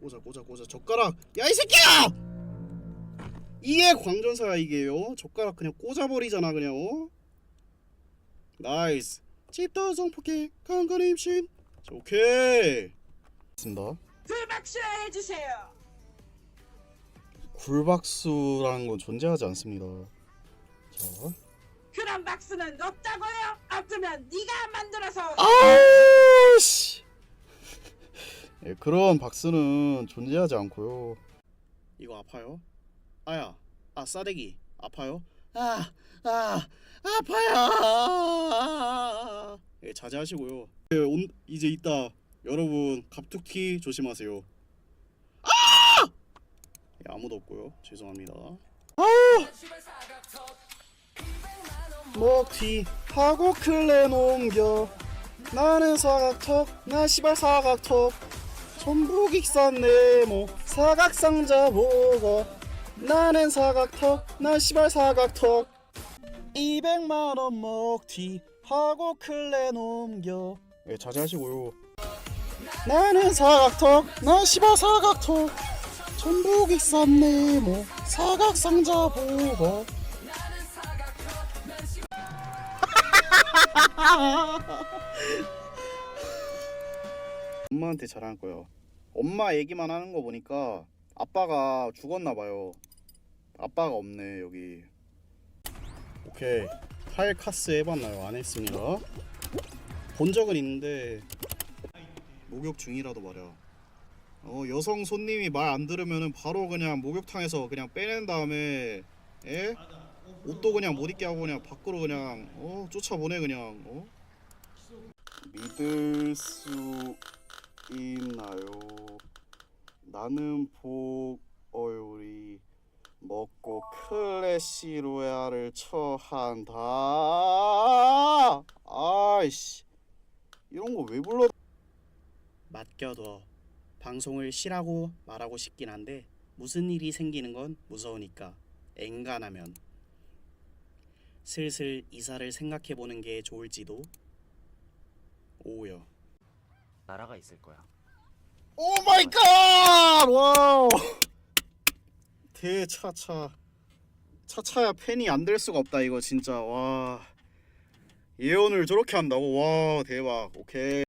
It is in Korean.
꽂아 꽂아 꽂아 젓가락. 야 이 새끼야! 이게 광전사야 이게요. 젓가락 그냥 꽂아버리잖아 그냥. 어? 나이스. 집도 성폭행 강간 임신. 자, 오케이. 습니다. 불박쇼 해주세요. 굴박수라는 건 존재하지 않습니다. 자. 그런 박스는 없다고요? 없으면 네가 만들어서 아우씨 예, 그런 박스는 존재하지 않고요. 이거 아파요? 아야 아 싸대기 아파요? 아, 아 아파요! 예, 자제하시고요. 예, 온, 이제 이따 여러분 갑툭튀 조심하세요. 아! 예, 아무도 없고요. 죄송합니다. 먹튀 하고 클레 넘겨. 나는 사각턱 나 시발 사각턱 전부 익산 네모 사각상자 보고 나는 사각턱 나 시발 사각턱. 200만원 먹튀 하고 클레 넘겨. 예 자제하시고요? 나는 사각턱 나 시발 사각턱. 전부 익산 네모 사각상자 보고. 엄마한테 잘할 거예요. 엄마 얘기만 하는 거 보니까 아빠가 죽었나 봐요. 아빠가 없네 여기. 오케이. 팔 카스 해봤나요? 안 했습니다. 본 적은 있는데 목욕 중이라도 말이야. 어 여성 손님이 말 안 들으면은 바로 그냥 목욕탕에서 그냥 빼낸 다음에 예? 옷도 그냥 못 입게 하고 그냥 밖으로 그냥 어 쫓아보내 그냥 어 믿을 수 있나요? 나는 복어요리 먹고 클래시 로얄을 처한다. 아이씨 이런 거 왜 불러? 맡겨둬. 방송을 쉬라고 말하고 싶긴 한데 무슨 일이 생기는 건 무서우니까 엔간하면 슬슬 이사를 생각해 보는 게 좋을지도. 오요. 나라가 있을 거야. 오 마이 갓! 와우. 대차차. 차차야 팬이 안 될 수가 없다 이거 진짜. 와. 예언을 저렇게 한다고? 와, 대박. 오케이.